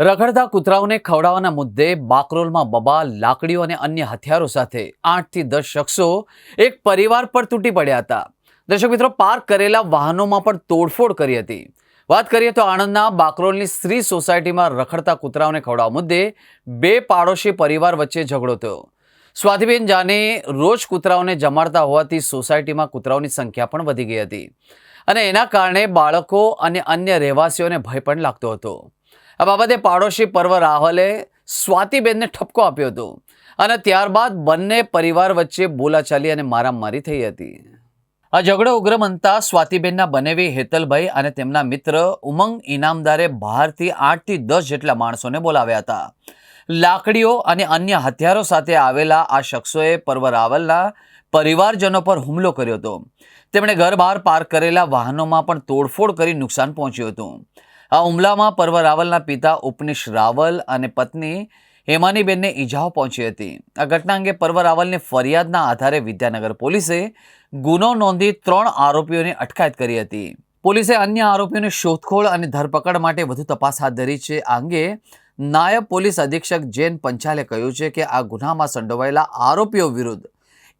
રખડતા કૂતરાઓને ખવડાવવાના મુદ્દે બાકરોલમાં બબા, લાકડીઓ અને અન્ય હથિયારો સાથે આઠથી દસ શખ્સો એક પરિવાર પર તૂટી પડ્યા હતા. દર્શક મિત્રો, પાર્ક કરેલા વાહનોમાં પણ તોડફોડ કરી હતી. વાત કરીએ તો આણંદના બાકરોલની સ્ત્રી સોસાયટીમાં રખડતા કૂતરાઓને ખવડાવવા મુદ્દે બે પાડોશી પરિવાર વચ્ચે ઝઘડો થયો. સ્વાતિબેન જાને રોજ કૂતરાઓને જમાડતા હોવાથી સોસાયટીમાં કૂતરાઓની સંખ્યા પણ વધી ગઈ હતી. અને એના કારણે બાળકો અને અન્ય રહેવાસીઓને ભય પણ લાગતો હતો. આ બાબતે પાડોશી પર્વ રાહલે સ્વાતિબેનને ઠપકો આપ્યો હતો. અને ત્યારબાદ બંને પરિવાર વચ્ચે બોલાચાલી અને મારામારી થઈ હતી. આ ઝઘડો ઉગ્ર બનતા સ્વાતિબેનના બનેવી હેતલભાઈ અને તેમના મિત્ર ઉમંગ ઇનામદારે બહારથી આઠથી દસ જેટલા માણસોને બોલાવ્યા હતા. લાકડીઓ અને અન્ય હથિયારો સાથે આવેલા આ શખ્સોએ પર્વ રાવલના પરિવારજનો પર હુમલો કર્યો હતો. તેમણે ઘર બહાર પાર્ક કરેલા વાહનોમાં પણ તોડફોડ કરી નુકસાન પહોંચ્યું હતું. આ હુમલામાં પર્વ રાવલના પિતા ઉપનિશ રાવલ અને પત્ની હેમાનીબેનને ઈજાઓ પહોંચી હતી. આ ઘટના અંગે પર્વ રાવલની ફરિયાદના આધારે વિદ્યાનગર પોલીસે ગુનો નોંધી ત્રણ આરોપીઓની અટકાયત કરી હતી. પોલીસે અન્ય આરોપીઓની શોધખોળ અને ધરપકડ માટે વધુ તપાસ હાથ ધરી છે. આ અંગે નાયબ પોલીસ અધિક્ષક જૈન પંચાલે કહ્યું છે કે આ ગુનામાં સંડોવાયેલા આરોપીઓ વિરુદ્ધ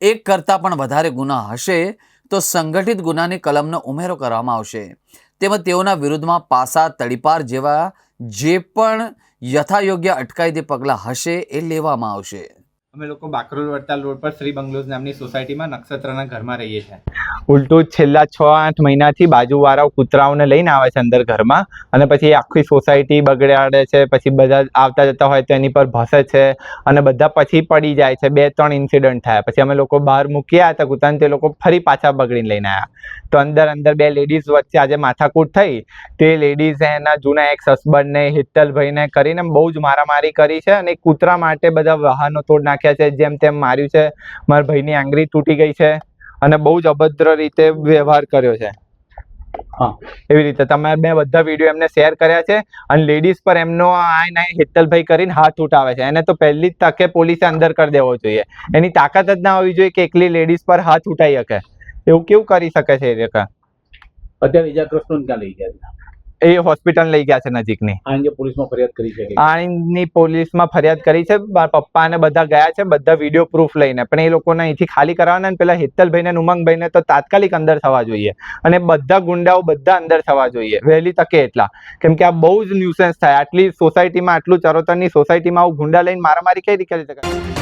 એક કરતાં પણ વધારે ગુના હશે તો સંગઠિત ગુનાની કલમનો ઉમેરો કરવામાં આવશે. તેમજ તેઓના વિરુદ્ધમાં પાસા, તડીપાર જેવા જે પણ યથાયોગ્ય અટકાયતી પગલાં હશે એ લેવામાં આવશે. અમે લોકો બાકરોલ વડતાલ રોડ પર શ્રી બંગલોઝ નામની સોસાયટીમાં નક્ષત્રના ઘરમાં રહીએ છીએ. ઉલટું છેલ્લા છ આઠ મહિનાથી બાજુવાળાઓ કૂતરાઓને લઈને આવે છે અંદર ઘરમાં. અને પછી આખી સોસાયટી બગડાડે છે, પછી બધા આવતા જતા હોય તો એની પર ભસે છે અને બધા પછી પડી જાય છે. બે ત્રણ ઇન્સિડન્ટ થયા. પછી અમે લોકો બહાર મૂક્યા હતા કૂતરાને, તે લોકો ફરી પાછા બગડીને લઈને આવ્યા. તો અંદર અંદર બે લેડીઝ વચ્ચે આજે માથાકૂટ થઈ. તે લેડીઝે એના જૂના એક હસબન્ડને હિત્તલભાઈને કરીને બહુ જ મારામારી કરી છે અને કૂતરા માટે બધા વાહનો તોડ નાખ્યા છે. જેમ તેમ માર્યું છે. મારા ભાઈની આંગળી તૂટી ગઈ છે. અને બહુ જ અભદ્ર રીતે વ્યવહાર કર્યો છે. હા. એવી રીતે તમે મેં બધા વીડિયો એમને શેર કર્યા છે અને લેડીઝ પર એમનો આય નાય હેતલભાઈ કરીને હાથ ઉઠાવે છે. એને તો પહેલી જ તકે પોલીસે અંદર કરી દેવો જોઈએ. એની તાકાત જ ના હોવી જોઈએ કે એકલી લેડીઝ પર હાથ ઉઠાઈ શકે. એવું કેવું કરી શકે છે એ અત્યારે ઇજાગ્રસ્તોને ક્યાં લઈ ગયા એ હોસ્પિટલ લઈ ગયા છે નજીકની. આ અંગે પોલીસમાં ફરિયાદ કરી છે કે? પોલીસમાં ફરિયાદ કરી છે. મારા પપ્પા અને બધા ગયા છે બધા વીડિયો પ્રૂફ લઈને. પણ એ લોકોને અહીંથી ખાલી કરાવવાના ને પેલા હેતલભાઈને ઉમંગભાઈ ને તો તાત્કાલિક અંદર થવા જોઈએ. અને બધા ગુંડાઓ બધા અંદર થવા જોઈએ. વહેલી તકે એટલા. કેમ કે આ બહુ જ ન્યુસન્સ થાય. આટલી સોસાયટીમાં આટલું ચરોતરની સોસાયટીમાં આવું ગુંડા લઈને મારામારી કઈ રીતે કરી શકાય?